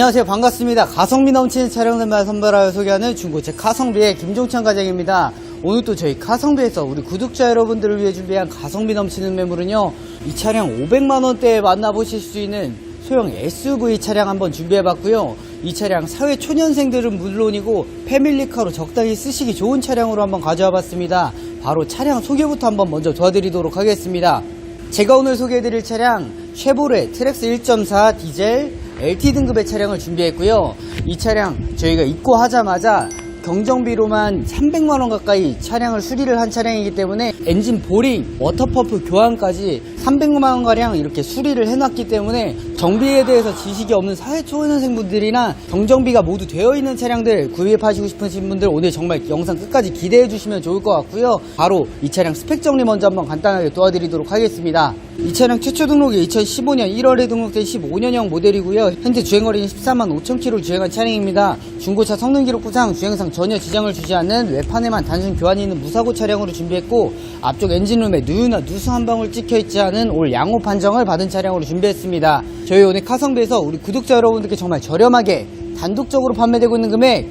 안녕하세요. 반갑습니다. 가성비 넘치는 차량들만 선별하여 소개하는 중고차 카성비의 김종찬 과장입니다. 오늘 또 저희 카성비에서 우리 구독자 여러분들을 위해 준비한 가성비 넘치는 매물은요. 이 차량 500만원대에 만나보실 수 있는 소형 SUV 차량 한번 준비해봤고요. 이 차량 사회 초년생들은 물론이고 패밀리카로 적당히 쓰시기 좋은 차량으로 한번 가져와 봤습니다. 바로 차량 소개부터 한번 먼저 도와드리도록 하겠습니다. 제가 오늘 소개해드릴 차량 쉐보레 트랙스 1.4 디젤 LT 등급의 차량을 준비했고요. 이 차량 저희가 입고하자마자 경정비로만 300만원 가까이 차량을 수리를 한 차량이기 때문에 엔진 보링, 워터펌프 교환까지 300만원가량 이렇게 수리를 해놨기 때문에 정비에 대해서 지식이 없는 사회초년생분들이나 경정비가 모두 되어 있는 차량들 구입하시고 싶으신 분들 오늘 정말 영상 끝까지 기대해 주시면 좋을 것 같고요. 바로 이 차량 스펙 정리 먼저 한번 간단하게 도와드리도록 하겠습니다. 이 차량 최초 등록이 2015년 1월에 등록된 15년형 모델이고요. 현재 주행거리는 14만 5천 킬로 주행한 차량입니다. 중고차 성능 기록 부상 주행상 전혀 지장을 주지 않는 외판에만 단순 교환이 있는 무사고 차량으로 준비했고 앞쪽 엔진룸에 누유나 누수 한 방울 찍혀 있지 않은 올 양호 판정을 받은 차량으로 준비했습니다. 저희 오늘 카성비에서 우리 구독자 여러분들께 정말 저렴하게 단독적으로 판매되고 있는 금액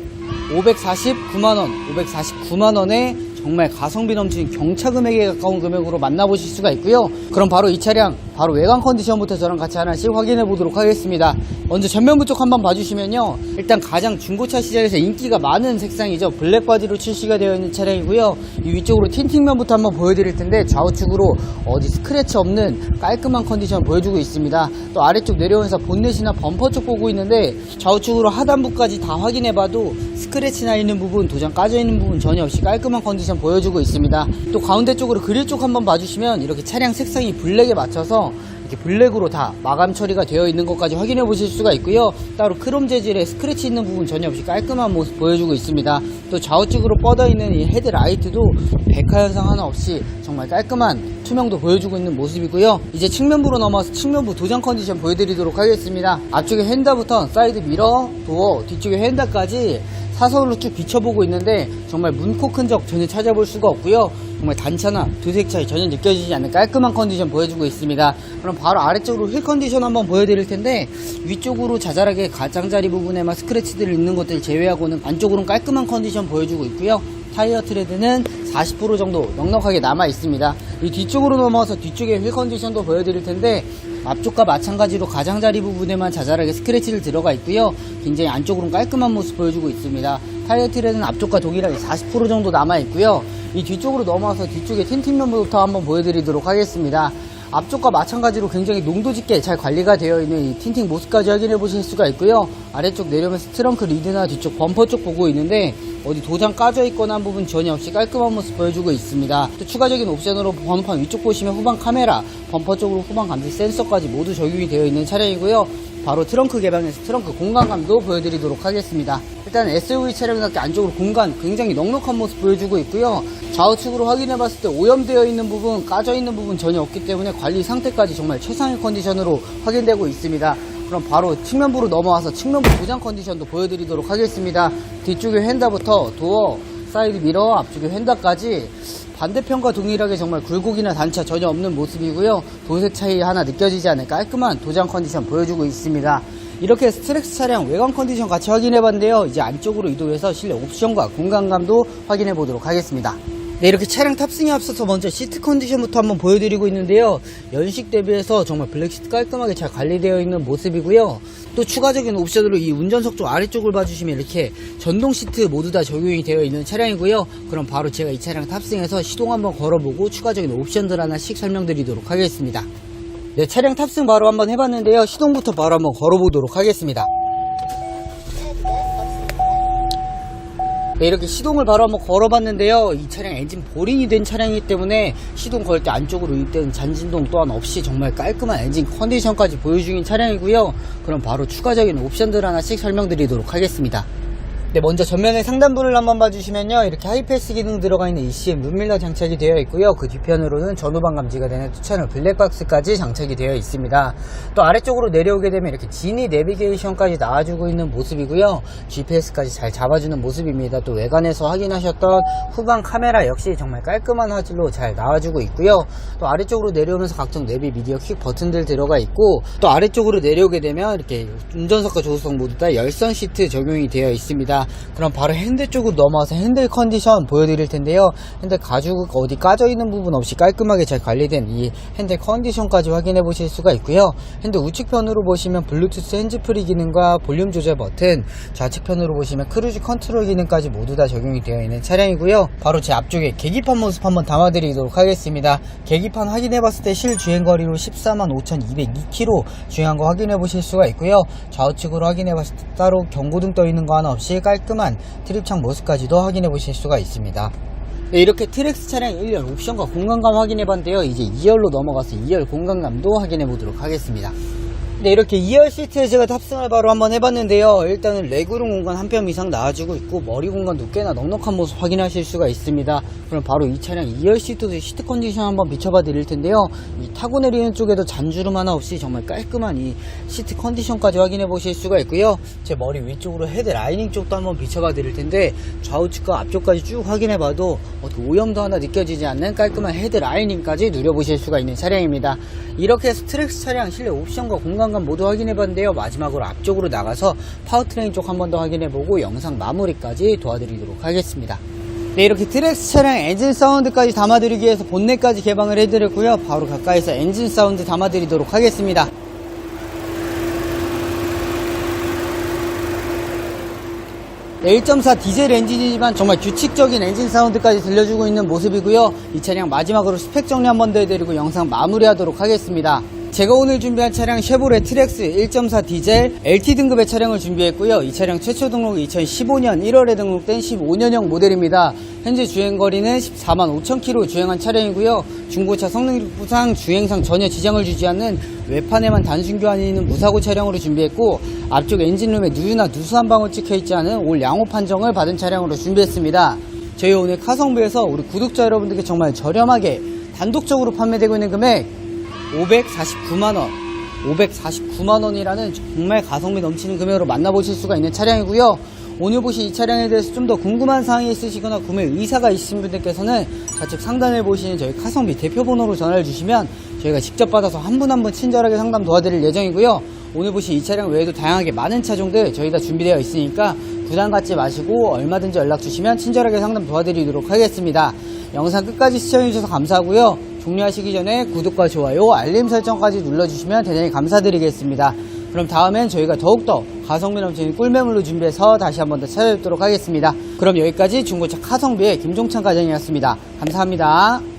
549만원, 549만원에 정말 가성비 넘치는 경차 금액에 가까운 금액으로 만나보실 수가 있고요. 그럼 바로 이 차량, 바로 외관 컨디션부터 저랑 같이 하나씩 확인해 보도록 하겠습니다. 먼저 전면부 쪽 한번 봐주시면요. 일단 가장 중고차 시장에서 인기가 많은 색상이죠. 블랙 바디로 출시가 되어 있는 차량이고요. 이 위쪽으로 틴팅면부터 한번 보여드릴 텐데 좌우측으로 어디 스크래치 없는 깔끔한 컨디션 보여주고 있습니다. 또 아래쪽 내려오면서 본넷이나 범퍼 쪽 보고 있는데 좌우측으로 하단부까지 다 확인해 봐도 스크래치나 있는 부분, 도장 까져 있는 부분 전혀 없이 깔끔한 컨디션 보여주고 있습니다. 또 가운데 쪽으로 그릴 쪽 한번 봐주시면 이렇게 차량 색상이 블랙에 맞춰서 이렇게 블랙으로 다 마감 처리가 되어 있는 것까지 확인해 보실 수가 있고요. 따로 크롬 재질의 스크래치 있는 부분 전혀 없이 깔끔한 모습 보여주고 있습니다. 또 좌우측으로 뻗어 있는 이 헤드라이트도 백화 현상 하나 없이 정말 깔끔한 투명도 보여주고 있는 모습이고요. 이제 측면부로 넘어서 측면부 도장 컨디션 보여드리도록 하겠습니다. 앞쪽에 핸다부터 사이드 미러, 도어, 뒤쪽에 핸다까지 사선으로 쭉 비춰보고 있는데 정말 문콕 흔적 전혀 찾아볼 수가 없고요. 정말 단차나 두색 차이 전혀 느껴지지 않는 깔끔한 컨디션 보여주고 있습니다. 그럼 바로 아래쪽으로 휠 컨디션 한번 보여드릴 텐데 위쪽으로 자잘하게 가장자리 부분에만 스크래치들이 있는 것들 제외하고는 안쪽으로는 깔끔한 컨디션 보여주고 있고요. 타이어 트레드는 40% 정도 넉넉하게 남아 있습니다. 이 뒤쪽으로 넘어와서 뒤쪽의 휠 컨디션도 보여드릴 텐데 앞쪽과 마찬가지로 가장자리 부분에만 자잘하게 스크래치를 들어가 있고요. 굉장히 안쪽으로는 깔끔한 모습 보여주고 있습니다. 타이어 트레는 앞쪽과 동일하게 40% 정도 남아 있고요. 이 뒤쪽으로 넘어와서 뒤쪽에 틴팅면부터 한번 보여드리도록 하겠습니다. 앞쪽과 마찬가지로 굉장히 농도 짙게 잘 관리가 되어 있는 이 틴팅 모습까지 확인해 보실 수가 있고요. 아래쪽 내려오면서 트렁크 리드나 뒤쪽 범퍼 쪽 보고 있는데 어디 도장 까져 있거나 한 부분 전혀 없이 깔끔한 모습 보여주고 있습니다. 또 추가적인 옵션으로 번호판 위쪽 보시면 후방 카메라, 범퍼 쪽으로 후방 감지 센서까지 모두 적용이 되어 있는 차량이고요. 바로 트렁크 개방에서 트렁크 공간감도 보여드리도록 하겠습니다. 일단 SUV 차량답게 안쪽으로 공간 굉장히 넉넉한 모습 보여주고 있고요. 좌우측으로 확인해봤을 때 오염되어 있는 부분, 까져 있는 부분 전혀 없기 때문에 관리 상태까지 정말 최상의 컨디션으로 확인되고 있습니다. 그럼 바로 측면부로 넘어와서 측면부 도장 컨디션도 보여드리도록 하겠습니다. 뒤쪽에 휀다부터 도어, 사이드 미러, 앞쪽에 휀다까지 반대편과 동일하게 정말 굴곡이나 단차 전혀 없는 모습이고요. 도색 차이 하나 느껴지지 않는 깔끔한 도장 컨디션 보여주고 있습니다. 이렇게 스트렉스 차량 외관 컨디션 같이 확인해 봤는데요. 이제 안쪽으로 이동해서 실내 옵션과 공간감도 확인해 보도록 하겠습니다. 네, 이렇게 차량 탑승에 앞서서 먼저 시트 컨디션부터 한번 보여드리고 있는데요. 연식 대비해서 정말 블랙시트 깔끔하게 잘 관리되어 있는 모습이고요. 또 추가적인 옵션으로 이 운전석 쪽 아래쪽을 봐주시면 이렇게 전동 시트 모두 다 적용이 되어 있는 차량이고요. 그럼 바로 제가 이 차량 탑승해서 시동 한번 걸어보고 추가적인 옵션들 하나씩 설명드리도록 하겠습니다. 네, 차량 탑승 바로 한번 해봤는데요. 시동부터 바로 한번 걸어보도록 하겠습니다. 네, 이렇게 시동을 바로 한번 걸어봤는데요. 이 차량 엔진 보링이 된 차량이기 때문에 시동 걸 때 안쪽으로 유입된 잔진동 또한 없이 정말 깔끔한 엔진 컨디션까지 보여주는 차량이고요. 그럼 바로 추가적인 옵션들 하나씩 설명드리도록 하겠습니다. 네, 먼저 전면의 상단부를 한번 봐주시면요. 이렇게 하이패스 기능 들어가 있는 ECM 룸밀러 장착이 되어 있고요. 그 뒤편으로는 전후방 감지가 되는 투채널 블랙박스까지 장착이 되어 있습니다. 또 아래쪽으로 내려오게 되면 이렇게 지니 내비게이션까지 나와주고 있는 모습이고요. GPS까지 잘 잡아주는 모습입니다. 또 외관에서 확인하셨던 후방 카메라 역시 정말 깔끔한 화질로 잘 나와주고 있고요. 또 아래쪽으로 내려오면서 각종 내비 미디어 킥 버튼들 들어가 있고 또 아래쪽으로 내려오게 되면 이렇게 운전석과 조수석 모두 다 열선 시트 적용이 되어 있습니다. 그럼 바로 핸들 쪽으로 넘어와서 핸들 컨디션 보여드릴 텐데요. 핸들 가죽 어디 까져 있는 부분 없이 깔끔하게 잘 관리된 이 핸들 컨디션까지 확인해 보실 수가 있고요. 핸들 우측편으로 보시면 블루투스 핸즈프리 기능과 볼륨 조절 버튼, 좌측편으로 보시면 크루즈 컨트롤 기능까지 모두 다 적용이 되어 있는 차량이고요. 바로 제 앞쪽에 계기판 모습 한번 담아드리도록 하겠습니다. 계기판 확인해 봤을 때 실 주행 거리로 14만 5,202km 주행한 거 확인해 보실 수가 있고요. 좌우측으로 확인해 봤을 때 따로 경고등 떠 있는 거 하나 없이 깔끔한 트립창 모습까지도 확인해 보실 수가 있습니다. 네, 이렇게 트렉스 차량 1열 옵션과 공간감 확인해 봤는데요. 이제 2열로 넘어가서 2열 공간감도 확인해 보도록 하겠습니다. 네, 이렇게 2열 시트에 제가 탑승을 바로 한번 해봤는데요. 일단은 레그룸 공간 한 뼘 이상 나와주고 있고 머리 공간도 꽤나 넉넉한 모습 확인하실 수가 있습니다. 그럼 바로 이 차량 2열 시트도 시트 컨디션 한번 비춰봐 드릴 텐데요. 이 타고 내리는 쪽에도 잔주름 하나 없이 정말 깔끔한 이 시트 컨디션까지 확인해 보실 수가 있고요. 제 머리 위쪽으로 헤드 라이닝 쪽도 한번 비춰봐 드릴 텐데 좌우측과 앞쪽까지 쭉 확인해 봐도 오염도 하나 느껴지지 않는 깔끔한 헤드 라이닝까지 누려보실 수가 있는 차량입니다. 이렇게 트랙스 차량 실내 옵션과 공간 감 모두 확인해 봤는데요. 마지막으로 앞쪽으로 나가서 파워트레인 쪽 한 번 더 확인해 보고 영상 마무리까지 도와드리도록 하겠습니다. 네, 이렇게 트랙스 차량 엔진 사운드까지 담아드리기 위해서 본넷까지 개방을 해드렸고요. 바로 가까이서 엔진 사운드 담아드리도록 하겠습니다. 네, 1.4 디젤 엔진이지만 정말 규칙적인 엔진 사운드까지 들려주고 있는 모습이고요. 이 차량 마지막으로 스펙 정리 한 번 더 해드리고 영상 마무리하도록 하겠습니다. 제가 오늘 준비한 차량 쉐보레 트렉스 1.4 디젤 LT 등급의 차량을 준비했고요. 이 차량 최초 등록이 2015년 1월에 등록된 15년형 모델입니다. 현재 주행거리는 14만 5천 킬로 주행한 차량이고요. 중고차 성능부상 주행상 전혀 지장을 주지 않는 외판에만 단순 교환이 있는 무사고 차량으로 준비했고 앞쪽 엔진룸에 누유나 누수 한 방울 찍혀 있지 않은 올 양호 판정을 받은 차량으로 준비했습니다. 저희 오늘 카성부에서 우리 구독자 여러분들께 정말 저렴하게 단독적으로 판매되고 있는 금액 549만원. 549만원이라는 정말 가성비 넘치는 금액으로 만나보실 수가 있는 차량이고요. 오늘 보신 이 차량에 대해서 좀 더 궁금한 사항이 있으시거나 구매 의사가 있으신 분들께서는 좌측 상단에 보시는 저희 카성비 대표번호로 전화를 주시면 저희가 직접 받아서 한 분 한 분 친절하게 상담 도와드릴 예정이고요. 오늘 보신 이 차량 외에도 다양하게 많은 차종들 저희 다 준비되어 있으니까 부담 갖지 마시고 얼마든지 연락 주시면 친절하게 상담 도와드리도록 하겠습니다. 영상 끝까지 시청해주셔서 감사하고요 종료하시기 전에 구독과 좋아요, 알림 설정까지 눌러주시면 대단히 감사드리겠습니다. 그럼 다음엔 저희가 더욱더 가성비 넘치는 꿀매물로 준비해서 다시 한 번 더 찾아뵙도록 하겠습니다. 그럼 여기까지 중고차 카성비의 김종찬 과장이었습니다. 감사합니다.